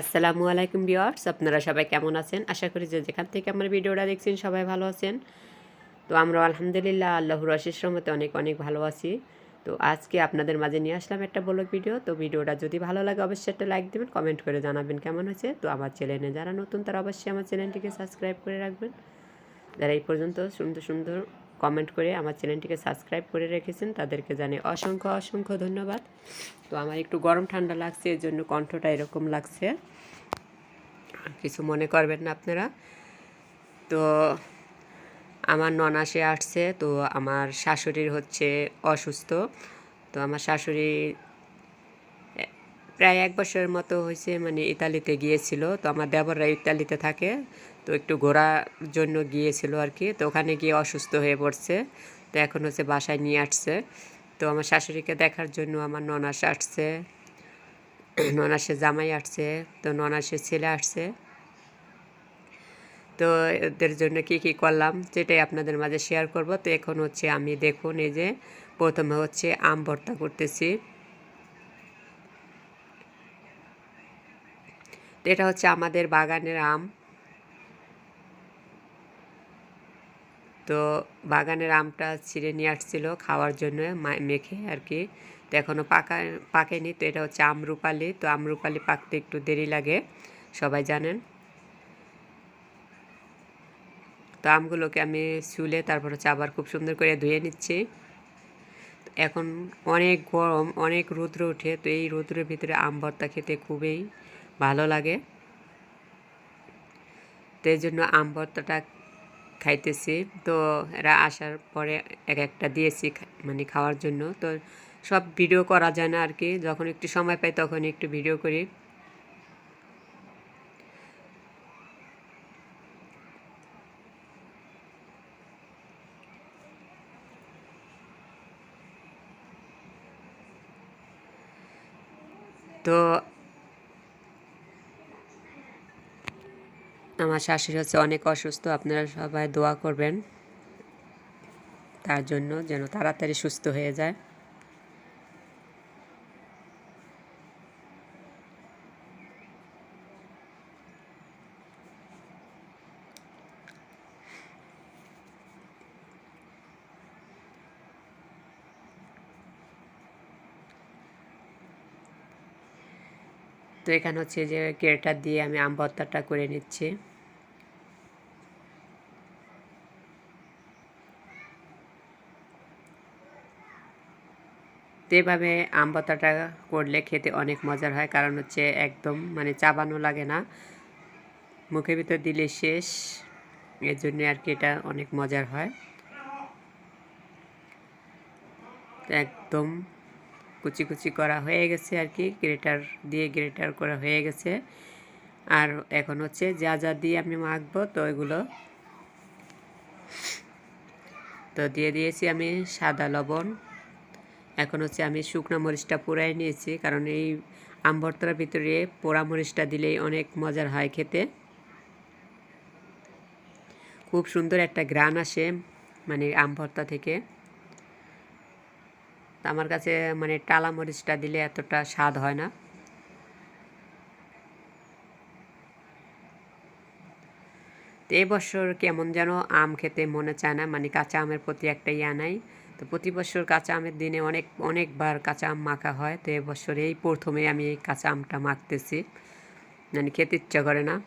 আসসালামু আলাইকুম বিয়ার্স আপনারা সবাই কেমন আছেন? আশা করি যে যেখান থেকে আমার ভিডিওটা দেখছেন সবাই ভালো আছেন। তো আমরা আলহামদুলিল্লাহ, আল্লাহর আশিস রহমতে অনেক অনেক ভালো আছি। তো আজকে আপনাদের মাঝে নিয়ে আসলাম একটা ব্লগ ভিডিও। তো ভিডিওটা যদি ভালো লাগে, অবশ্যই একটা লাইক দেবেন, কমেন্ট করে জানাবেন কেমন হয়েছে। তো আমার চ্যানেলে যারা নতুন, তারা অবশ্যই আমার চ্যানেলটিকে সাবস্ক্রাইব করে রাখবেন। যারা এই পর্যন্ত সুন্দর সুন্দর কমেন্ট করে আমার চ্যানেলটিকে সাবস্ক্রাইব করে রেখেছেন। তাদেরকে জানে অসংখ্য অসংখ্য ধন্যবাদ। তো আমার একটু গরম ঠান্ডা লাগছে এর জন্য কণ্ঠটা এরকম লাগছে। কিছু মনে করবেন না আপনারা। তো আমার ননাসে আসছে, তো আমার শাশুড়ির হচ্ছে অসুস্থ। তো আমার শাশুড়ি প্রায় এক বছরের মতো হয়েছে মানে ইতালিতে গিয়েছিল। তো আমার দেবররা ইতালিতে থাকে। তো একটু ঘোরার জন্য গিয়েছিল আর কি। তো ওখানে গিয়ে অসুস্থ হয়ে পড়ছে। তো এখন হচ্ছে বাসায় নিয়ে আসছে। তো আমার শাশুড়িকে দেখার জন্য আমার ননাস আসছে। ননাসের জামাই আসছে। তো ননাসের ছেলে আসছে। তো এদের জন্য কি কি করলাম সেটাই আপনাদের মাঝে শেয়ার করব। তো এখন হচ্ছে আমি দেখুন এই যে প্রথমে হচ্ছে আম ভর্তা করতেছি। তো এটা হচ্ছে আমাদের বাগানের আম। তো বাগানের আমটা ছিঁড়ে নিয়ে আসছিল খাওয়ার জন্য মেখে আর কি। তো এখনও পাকা, পাকেনি, তো এটা হচ্ছে আমরুপালি। তো আমরুপালি পাকতে একটু দেরি লাগে, সবাই জানেন। তো আমগুলোকে আমি চুলে তারপর হচ্ছে আবার খুব সুন্দর করে ধুয়ে নিচ্ছি। এখন অনেক গরম, অনেক রৌদ্র ওঠে, তো এই রৌদ্রের ভিতরে আম ভর্তা খেতে খুবই ভালো লাগে। তো এই জন্য আম ভর্তাটা খাইতেছি। তো এরা আসার পরে এক একটা দিয়েছি মানে খাওয়ার জন্য। তো সব ভিডিও করা যায় না আর কি যখন একটু সময় পাই তখন একটু ভিডিও করি। তো আমার শাশুড়ি হচ্ছে অনেক অসুস্থ, আপনারা সবাই দোয়া করবেন। তার জন্য যেন তাড়াতাড়ি সুস্থ হয়ে যায়। তো এখানে হচ্ছে যে গ্রেটার দিয়ে আমি আম ভর্তাটা করে নিচ্ছি। এভাবে আম ভর্তাটা করলে খেতে অনেক মজার হয়, কারণ হচ্ছে একদম মানে চাবানো লাগে না। মুখের ভিতর দিলে শেষ এর জন্য আর কি এটা অনেক মজার হয়। একদম কুচি কুচি করা হয়ে গেছে আর কি, গ্রেটার দিয়ে গ্রেটার করা হয়ে গেছে। আর এখন হচ্ছে যা যা দিয়ে আমি মাখবো, তো এগুলো। তো দিয়ে দিয়েছি আমি সাদা লবণ। এখন হচ্ছে আমি শুকনো মরিচটা পুরাই নিয়েছি, কারণ এই আম ভর্তার ভিতরে পোড়া মরিচটা দিলেই অনেক মজার হয় খেতে। খুব সুন্দর একটা গ্রান আসে মানে আম ভর্তা থেকে। তা আমার কাছে মানে টালা মরিচটা দিলে এতটা স্বাদ হয় না। তো বছর কেমন যেন আম খেতে মনে চায় না মানে কাঁচা আমের প্রতি একটা ইয়া নাই। তো প্রতি বছর কাঁচা আমের দিনে অনেক, অনেকবার কাঁচা আম মাখা হয়। তো এবছর এই প্রথমে আমি কাঁচা আমটা মাখতেছি। মানে খেতে ইচ্ছা করে না।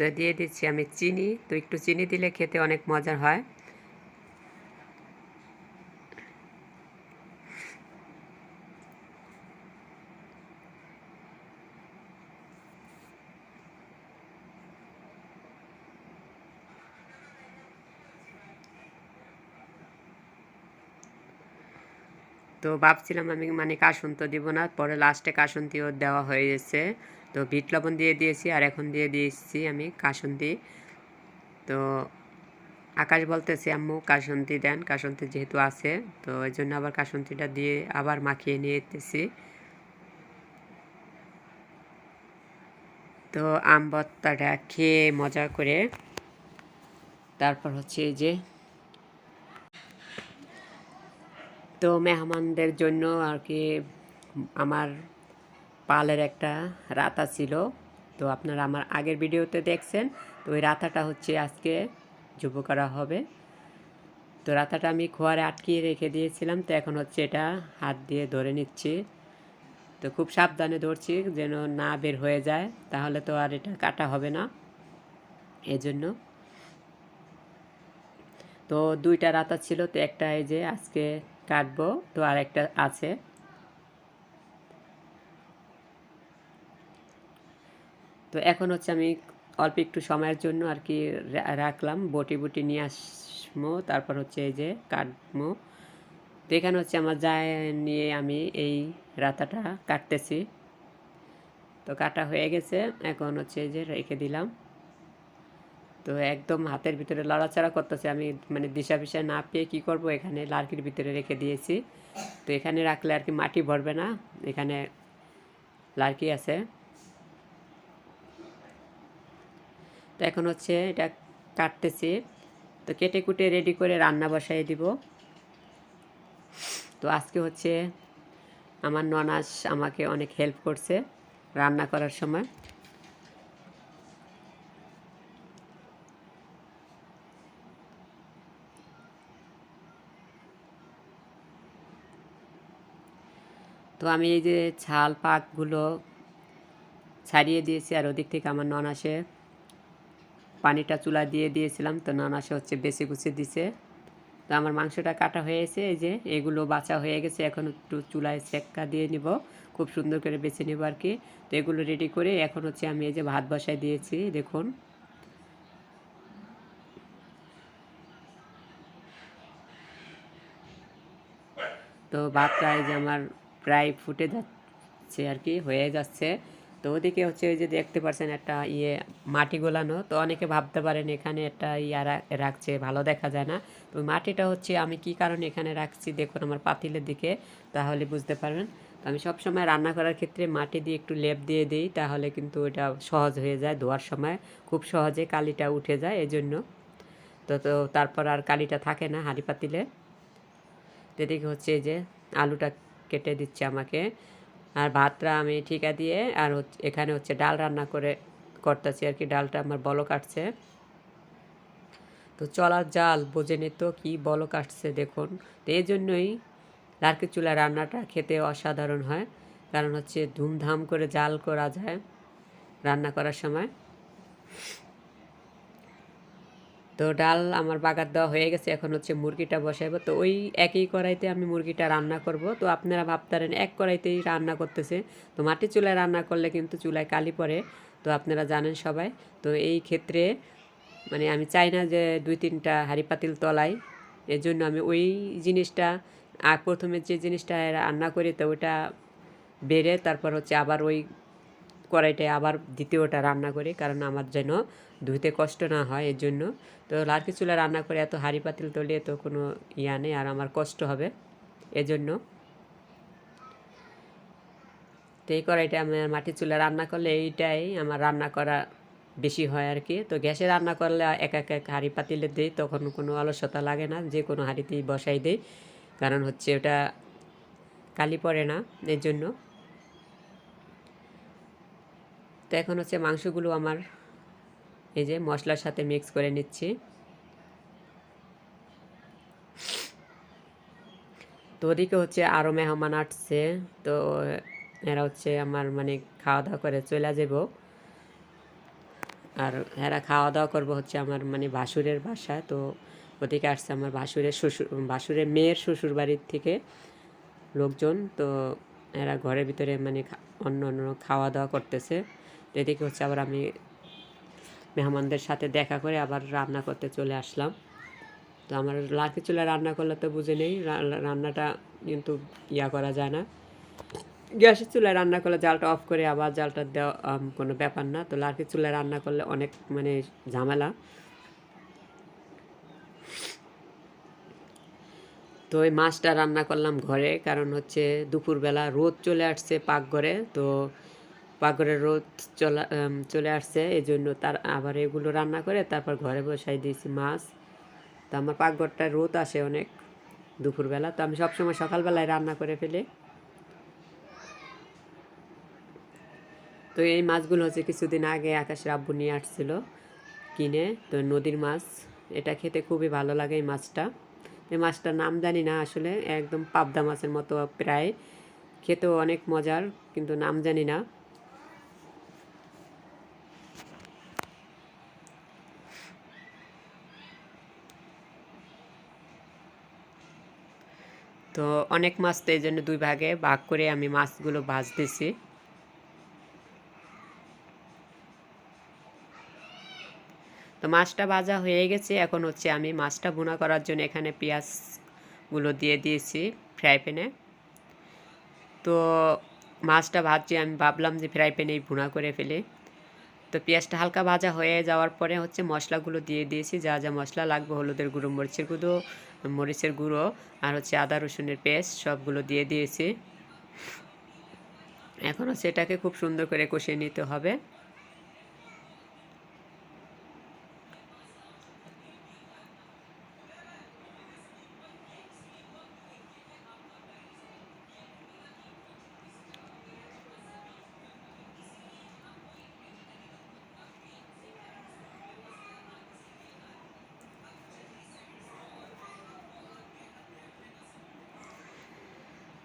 তো দিয়ে দিচ্ছি আমি চিনি। তো একটু চিনি দিলে খেতে অনেক মজার হয়। তো ভাবছিলাম আমি মানে কাসুন তো দিব না, পরে লাস্টে কাসুন্তিও দেওয়া হয়ে গেছে। তো বিট লবণ দিয়ে দিয়েছি আর এখন দিয়ে দিয়েছি আমি কাসুন্দি। তো আকাশ বলতেছে, আম্মু কাসন্তি দেন কাসন্তি যেহেতু আছে, তো এই জন্য আবার কাসন্তিটা দিয়ে আবার মাখিয়ে নিয়ে যেতেছি তো আম ভর্তাটা খেয়ে মজা করে তারপর হচ্ছে এই যে তো মেহমানদের জন্য আর কি আমার পালের একটা রাতা ছিল। তো আপনারা আমার আগের ভিডিওতে দেখছেন। তো ওই রাতাটা হচ্ছে আজকে যুব করা হবে। তো রাতাটা আমি খোয়ারে আটকিয়ে রেখে দিয়েছিলাম। তো এখন হচ্ছে এটা হাত দিয়ে ধরে নিচ্ছি। তো খুব সাবধানে ধরছি যেন না বের হয়ে যায়। তাহলে তো আর এটা কাটা হবে না। এজন্য। তো দুইটা রাতা ছিল। তো একটা এই যে আজকে কাটবো। তো আর একটা আছে। তো এখন হচ্ছে আমি অল্প একটু সময়ের জন্য আর কি রাখলাম। বটি বটি নিয়ে আসব তারপর হচ্ছে এই যে কাটবো তো এখানে হচ্ছে আমার যায় নিয়ে আমি এই রাতাটা কাটতেছি। তো কাটা হয়ে গেছে। এখন হচ্ছে এই যে রেখে দিলাম। তো একদম হাতের ভিতরে লড়াচড়া করতেছে আমি। মানে দিশা পিসা না পেয়ে কী করব? এখানে লার্কির ভিতরে রেখে দিয়েছি। তো এখানে রাখলে আর কি মাটি ভরবে না। এখানে লার্কি আছে। তো এখন হচ্ছে এটা কাটতেছি। তো কেটে কুটে রেডি করে রান্না বসাই দিব। তো আজকে হচ্ছে আমার ননাস আমাকে অনেক হেল্প করছে রান্না করার সময়। তো আমি এই যে ছাল পাকগুলো ছাড়িয়ে দিয়েছি আর ওদিক থেকে আমার ননাসে পানিটা চুলা দিয়ে দিয়েছিলাম, তো নানাসে হচ্ছে বেশি গুছিয়ে দিছে। তো আমার মাংসটা কাটা হয়েছে এই যে এগুলো বাছা হয়ে গেছে, এখন একটু চুলায় সেক্কা দিয়ে নিব, খুব সুন্দর করে বেছে নেব আর কি। তো এগুলো রেডি করে এখন হচ্ছে আমি এই যে ভাত বসায় দিয়েছি, দেখুন। তো ভাতটা এই যে আমার প্রায় ফুটে যাচ্ছে আর কি, হয়ে যাচ্ছে। তো ওদিকে হচ্ছে ওই যে দেখতে পাচ্ছেন একটা ইয়ে মাটি গোলানো। তো অনেকে ভাবতে পারেন এখানে একটা ইয়া রাখছে, ভালো দেখা যায় না। তো মাটিটা হচ্ছে আমি কি কারণে এখানে রাখছি দেখুন আমার পাতিলের দিকে, তাহলে বুঝতে পারবেন। তো আমি সবসময় রান্না করার ক্ষেত্রে মাটি দিয়ে একটু লেপ দিয়ে দিই, তাহলে কিন্তু এটা সহজ হয়ে যায় ধোয়ার সময়। খুব সহজে কালিটা উঠে যায় এজন্য। তো তো তারপর আর কালিটা থাকে না হাঁড়ি পাতিলে। এদিকে হচ্ছে যে আলুটা কেটে দিচ্ছে আমাকে। আর ভাতটা আমি ঠিকা দিয়ে আর এখানে হচ্ছে ডাল রান্না করে করতেছি আর কি, ডালটা আমার বলো কাটছে তো চলার জাল, বোঝে তো কি বলো কাটছে দেখুন। তো এই জন্যই লার্কি চুলা রান্নাটা খেতে অসাধারণ হয়, কারণ হচ্ছে ধুমধাম করে জাল করা যায় রান্না করার সময়। তো ডাল আমার বাগার দেওয়া হয়ে গেছে, এখন হচ্ছে মুরগিটা বসাইবো। তো ওই একই কড়াইতে আমি মুরগিটা রান্না করব। তো আপনারা ভাবতারেন, এক কড়াইতেই রান্না করতেছে। তো মাটি চুলায় রান্না করলে কিন্তু চুলায় কালি পড়ে, তো আপনারা জানেন সবাই। তো এই ক্ষেত্রে মানে আমি চাই না যে দুই তিনটা হাঁড়ি পাতিল তলাই এর জন্য আমি ওই জিনিসটা প্রথমে যে জিনিসটা রান্না করি তো ওটা বেড়ে, তারপর হচ্ছে আবার ওই কড়াইটায় আবার দ্বিতীয়টা রান্না করি, কারণ আমার যেন ধুতে কষ্ট না হয় এর জন্য তো লার্কি চুলা রান্না করে এত হাঁড়ি পাতিল তলে তো কোনো ইয়া নেই, আর আমার কষ্ট হবে এজন্য। তো এই কড়াইটা আমার মাটির চুলা রান্না করলে এইটাই আমার রান্না করা বেশি হয় আর কি। তো গ্যাসে রান্না করলে এক এক এক হাঁড়ি পাতিলে দিই, তখন কোনো অলসতা লাগে না, যে কোনো হাঁড়িতেই বসাই দিই, কারণ হচ্ছে ওটা কালি পড়ে না এর জন্য তো এখন হচ্ছে মাংসগুলো আমার এই যে মশলার সাথে মিক্স করে নিচ্ছি। তো ওদিকে হচ্ছে আরও মেহমান আসছে, তো এরা হচ্ছে আমার মানে খাওয়া দাওয়া করে চলে যাব। আর এরা খাওয়া দাওয়া করব হচ্ছে আমার মানে ভাসুরের বাসা তো ওদিকে আসছে আমার ভাসুরের শ্বশুর, ভাসুরের মেয়ের শ্বশুর বাড়ির থেকে লোকজন, তো এরা ঘরের ভিতরে মানে অন্য অন্য খাওয়া দাওয়া করতেছে। এদিকে হচ্ছে আবার আমি মেহমানদের সাথে দেখা করে আবার রান্না করতে চলে আসলাম। তো আমার লাকি চুলা রান্না করলে তো বুঝে নেই রান্নাটা কিন্তু ইয়া করা যায় না। গ্যাসের চুলায় রান্না করলে জালটা অফ করে আবার জালটা দেওয়া কোনো ব্যাপার না। তো লার্কি চুলায় রান্না করলে অনেক মানে ঝামেলা। তো ওই মাছটা রান্না করলাম ঘরে, কারণ হচ্ছে দুপুরবেলা রোদ চলে আসছে পাকঘরে। তো পাকঘরে রোদ চলা চলে আসছে এই জন্য তার আবার এগুলো রান্না করে তারপর ঘরে বসাই দিয়েছি মাছ। তো আমার পাকঘরটায় রোদ আসে অনেক দুপুরবেলা, তো আমি সবসময় সকালবেলায় রান্না করে ফেলি। তো এই মাছগুলো হচ্ছে কিছুদিন আগে আকাশের আব্বু নিয়ে আসছিল কিনে, তো নদীর মাছ। এটা খেতে খুবই ভালো লাগে এই মাছটা। এই মাছটার নাম জানি না আসলে, একদম পাবদা মাছের মতো প্রায়। খেতেও অনেক মজার, কিন্তু নাম জানি না। তো অনেক মাছ তো এই জন্য দুই ভাগে ভাগ করে আমি মাছগুলো ভাজতেছি। তো মাছটা ভাজা হয়ে গেছে, এখন হচ্ছে আমি মাছটা ভুনা করার জন্য এখানে পেঁয়াজগুলো দিয়ে দিয়েছি ফ্রাই প্যানে। তো মাছটা ভাজছি, আমি ভাবলাম যে ফ্রাই প্যানেই ভুনা করে ফেলি। তো পেঁয়াজটা হালকা ভাজা হয়ে যাওয়ার পরে হচ্ছে মশলাগুলো দিয়ে দিয়েছি, যা যা মশলা লাগবে, হলুদের গুঁড়ো, মরিচের গুঁড়ো মরিচের গুঁড়ো আর হচ্ছে আদা, রসুনের পেস্ট সবগুলো দিয়ে দিয়েছি। এখন হচ্ছে এটাকে খুব সুন্দর করে কষিয়ে নিতে হবে।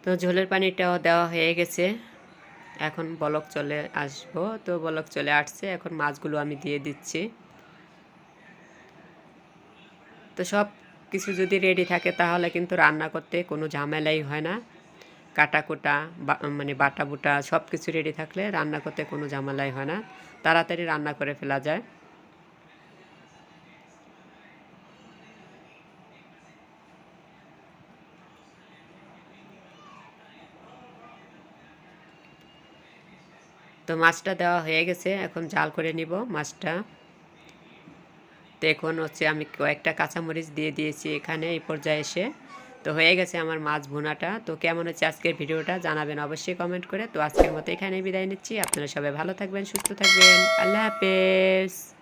তো ঝোলের পানিটাও দেওয়া হয়ে গেছে। এখন বলক চলে আসব। তো বলক চলে আসছে। এখন মাছগুলো আমি দিয়ে দিচ্ছি। তো সব কিছু যদি রেডি থাকে তাহলে কিন্তু রান্না করতে কোনো ঝামেলাই হয় না। কাটা কোটা মানে বাটা বুটা সব কিছু রেডি থাকলে রান্না করতে কোনো ঝামেলাই হয় না। তাড়াতাড়ি রান্না করে ফেলা যায়। তো মাছটা দেওয়া হয়ে গেছে, এখন জাল করে নিব মাছটা। তো এখন হচ্ছে আমি কয়েকটা কাঁচামরিচ দিয়ে দিয়েছি এখানে, এই পর্যায়ে এসে। তো হয়ে গেছে আমার মাছ ভুনাটা। তো কেমন হচ্ছে আজকের ভিডিওটা জানাবেন অবশ্যই কমেন্ট করে। তো আজকের মতো এখানে বিদায় নিচ্ছি। আপনারা সবাই ভালো থাকবেন, সুস্থ থাকবেন। আল্লাহ হাফেজ।